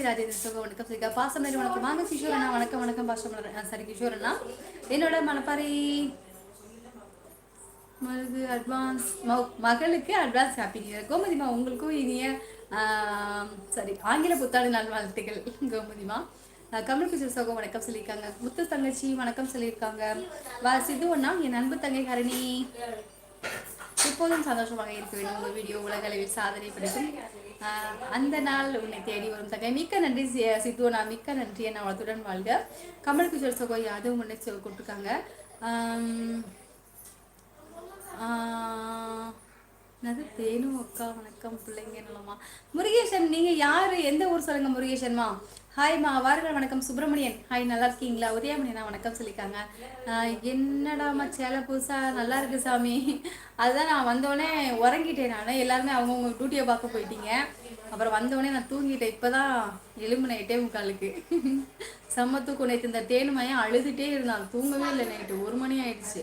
கோமதி ராஜேந்திர சுக வணக்கம் சரிக்கா பாசமலர் வணக்கம் வாங்க கிஷோர் அண்ணா வணக்கம் வணக்கம் பாசமலர் சரி கிஷோர் அண்ணா என்னோட மணப்பாறை மருது அட்வான்ஸ் மகளுக்கு அட்வான்ஸ் ஹாப்பி நியூ இயர் கோமதிமா உங்களுக்கும் இனிய சாரி ஆங்கில புத்தாண்டு நாள் வாழ்த்துக்கள். கோமதிமா கமல் கிஷோர் சோகம் வணக்கம் சொல்லியிருக்காங்க. முத்து தங்கச்சி வணக்கம் சொல்லியிருக்காங்க. வா சிது அண்ணா என் அன்பு தங்கை ஹரணி. எப்போதும் சந்தோஷமாக இருக்க வேண்டும். உங்கள் வீடியோ உலகளவில் சாதனை படைக்கும் அந்த நாள் உன்னை தேடி வரும். தகை மிக்க நன்றி சித்துவனா மிக்க நன்றி என்ன வளத்துடன் வாழ்க. கமல் கிஷோர் சகோ அதுவும் முன்னே கொடுத்துருக்காங்க. தேனு அக்கா வணக்கம் பிள்ளைங்க நலமா? முருகேசன் நீங்கள் யார்? எந்த ஊர் சொல்லுங்க முருகேசன்மா? ஹாய்மா வாருங்கள் வணக்கம் சுப்பிரமணியன். ஹாய் நல்லா இருக்கீங்களா? உதயமணியனா வணக்கம் சொல்லிக்காங்க என்னடாமா சேலை புதுசா? நல்லா இருக்கு சாமி. அதுதான் நான் வந்தோடனே உறங்கிட்டேன் நான். எல்லாருமே அவங்கவுங்க டியூட்டியை பார்க்க போயிட்டீங்க. அப்புறம் வந்தோடனே நான் தூங்கிட்டேன். இப்போதான் எலும்பு நைட்டே முக்காலுக்கு செம்ம தூக்கம். நேற்று இந்த தேனுமையம் அழுதுகிட்டே இருந்தான். தூங்கவே இல்லை நைட்டு ஒரு மணி ஆயிடுச்சு.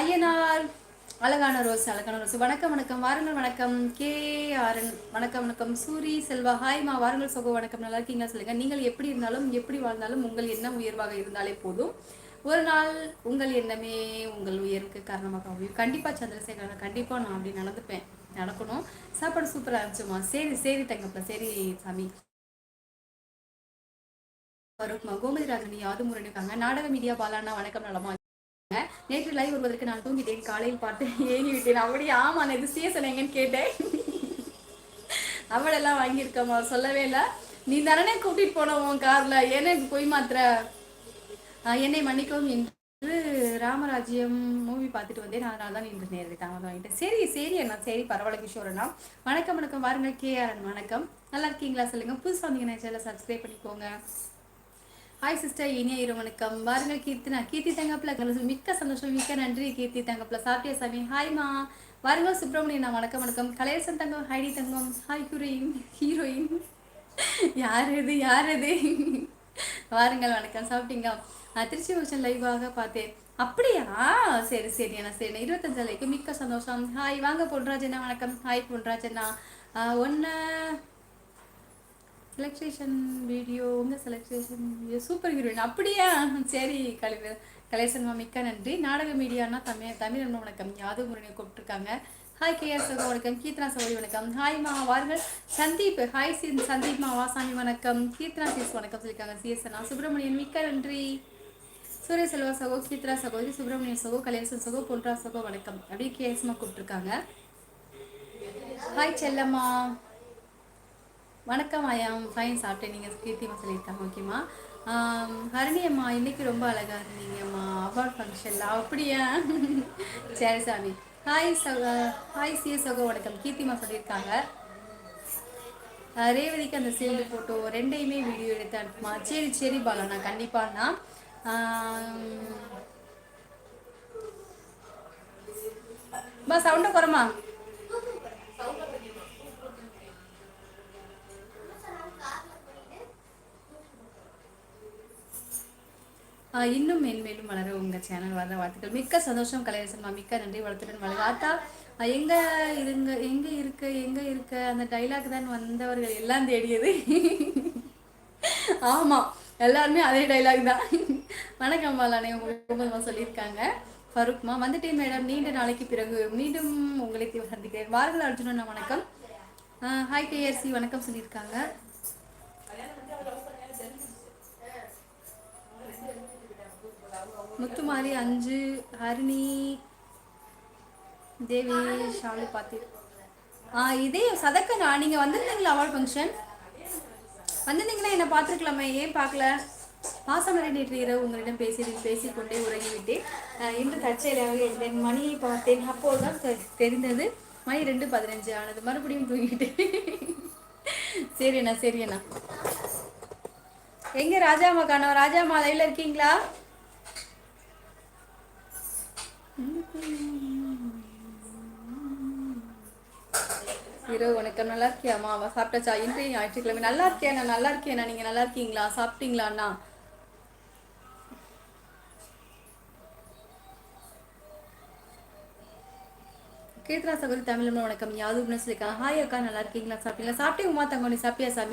ஐயனார் அழகான ரோஸ் அழகான ரோஸ். வணக்கம் வணக்கம். வாருங்கள் வணக்கம். கே ஆரன் வணக்கம் வணக்கம். சூரி செல்வா ஹாய்மா வாருங்கள் சோகோ வணக்கம். நல்லா இருக்கீங்களா சொல்லுங்கள் நீங்கள் எப்படி இருந்தாலும் எப்படி வாழ்ந்தாலும் உங்கள் எண்ணம் உயர்வாக இருந்தாலே போதும். ஒரு நாள் உங்கள் எண்ணமே உங்கள் உயர்வுக்கு காரணமாக அமையும். கண்டிப்பாக சந்திரசேகரன் கண்டிப்பாக நான் அப்படி நடந்துப்பேன். நடக்கணும். சாப்பாடு சூப்பராக இருந்துச்சுமா? சரி சரி தங்கப்பா. சரி சாமி. வருமா கோமதி ராஜனி யாரும் நாடக மீடியா பாலாண்ணா வணக்கம் நலமா நேற்று லைவ் வருவதற்கு நான் தூங்கிட்டேன். காலையில் பார்த்து ஏங்கி விட்டேன். அப்படியே ஆமா நேற்று சீசன் எங்கன்னு கேட்டேன். அவளெல்லாம் வாங்கியிருக்கமா சொல்லவே இல்லை. நீ தானே கூட்டிட்டு போன உன் கார்ல. ஏன்னா போய் மாத்திர என்னை மன்னிக்கவும் என்று ராமராஜ்யம் மூவி பார்த்துட்டு வந்தேன். அதனால தான் இன்று நேரடி தாமதம் வாங்கிட்டேன் சரி சரி அண்ணா. சரி பரவாயில்ல கிஷோரண்ணா வணக்கம் வணக்கம். வாருங்க கேஆர்என் வணக்கம். நல்லா இருக்கீங்களா சொல்லுங்க. புதுசாக வந்தீங்கன்னா சேனலை சப்ஸ்கிரைப் பண்ணிக்கோங்க. ஹாய் சிஸ்டர் இனிய இரு வணக்கம். பாருங்கள் கீர்த்தினா. கீர்த்தி தங்கப்பில் மிக்க சந்தோஷம். மிக்க நன்றி கீர்த்தி தங்கப்பில் சாப்பிட்டியா சாமி? ஹாய்மா வாருங்கள் சுப்பிரமணியன் வணக்கம் வணக்கம். கலையரசன் தங்கம். ஹைடி தங்கம். ஹாய் ஹீரோயின் ஹீரோயின் யார் இது? யார் இது? வாருங்கள் வணக்கம். சாப்பிட்டீங்க திருச்சி ஃபங்க்ஷன் லைவாக பார்த்தேன். அப்படியா? சரி சரி அண்ணா சரி இருபத்தஞ்சு லைக்கு மிக்க சந்தோஷம். ஹாய் வாங்க பொன்ராஜண்ணா வணக்கம். ஹாய் பொன்ராஜண்ணா ஒன்று செலக்ஷேஷன் வீடியோ உங்கள் செலக்ஷேஷன் வீடியோ சூப்பர் ஹீரோயின் அப்படியா சரி கலை கலேசன்மா மிக்க நன்றி. நாடக மீடியானா தமிழ் தமிழ் வணக்கம். யாதவ் முருகனை கூப்பிட்டுருக்காங்க. ஹாய் கே எஸ் வணக்கம். கீர்த்தனா சௌரி வணக்கம். ஹாய் மா வார்கள் சந்தீப் ஹாய் சி சந்தீப் மா வாசாமி வணக்கம். கீர்த்தனா சீஸ் வணக்கம் சொல்லியிருக்காங்க. சிஎஸ்என்னா சுப்பிரமணியன் மிக்க நன்றி. சூரிய செல்வா சகோ கீர்த்தனா சகோதரி சுப்பிரமணிய சகோ கலேசன் சகோ பொன்ரா சகோ வணக்கம். அப்படியே கேஎஸ்மா கூப்பிட்டுருக்காங்க. ஹாய் செல்லம்மா. வணக்கம் ஐயாம் ஃபைன் சாப்பிட்டேன். நீங்கள் கீர்த்திமா சொல்லியிருக்காங்க. ஓகேம்மா ஹரணி அம்மா இன்னைக்கு ரொம்ப அழகாக இருந்தீங்கம்மா அவார்ட் ஃபங்க்ஷனில் அப்படியா? சரி சாமி. ஹாய் சக. ஹாய் சிய சகோ வணக்கம். கீர்த்திமா சொல்லியிருக்காங்க. ரேவதிக்கு அந்த சீல்டு ஃபோட்டோ ரெண்டையுமே வீடியோ எடுத்து அனுப்புமா? சரி சரி பாலா. நான் கண்டிப்பாண்ணா பா சவுண்டை குறமா இன்னும் மேன்மேலும் வளர உங்கள் சேனல் வர வாழ்த்துக்கள். மிக்க சந்தோஷம் கலையரசன்மா மிக்க நன்றி வளர்த்துடன் வளர ஆத்தா எங்கே இருங்க எங்கே இருக்க எங்கே இருக்க? அந்த டைலாக் தான் வந்தவர்கள் எல்லாம் தேடியது. ஆமாம் எல்லாருமே அதே டைலாக் தான். வணக்கம் பாலானே உங்களுக்கு சொல்லியிருக்காங்க. ஃபருக்மா வந்துட்டேன் மேடம். நீண்ட நாளைக்கு பிறகு மீண்டும் உங்களை சந்திக்கிறேன். வாருங்கள் அர்ஜுனன் வணக்கம். ஹாய் கேஆர்சி வணக்கம் சொல்லியிருக்காங்க. முத்துமாரி அஞ்சு ஹரிணி தேவி ஷாலு பாத்தி. ஆ இதே சதக்கண்ணா நீங்கள் வந்திருந்தீங்களா அவார்ட் ஃபங்க்ஷன்? வந்திருந்தீங்கன்னா என்னை பார்த்துருக்கலாமே ஏன் பார்க்கல? பாசமரை நேற்று இரவு உங்களிடம் பேசி பேசிக்கொண்டே உறங்கிவிட்டேன். இன்று தற்செயலாக இருந்தேன் மணியை பார்த்தேன் அப்போதுதான் தெரிந்தது. மணி ரெண்டு பதினஞ்சு ஆனது. மறுபடியும் தூங்கிட்டேன். சரி அண்ணா சரி அண்ணா. எங்க ராஜாமா காணோம் ராஜாமா மாலையில் இருக்கீங்களா? இரவு வணக்கம். நல்லா இருக்கியாமா அவன் சாப்பிட்டாச்சா? இன்றைய ஞாயிற்றுக்கிழமை. நல்லா இருக்கேன் நான் நல்லா இருக்கேன் நீங்க நல்லா இருக்கீங்களா? சாப்பிட்டீங்களாண்ணா கீர்த்தனா சகோதரி தமிழ் வணக்கம். யாது சொல்லியிருக்காங்க ஹாய் அக்கா. நல்லா இருக்கீங்களா? சாப்பிட்டீங்களா? சாப்பிட்டே உமா தங்கோனி சாப்பிட்டியா சாமி?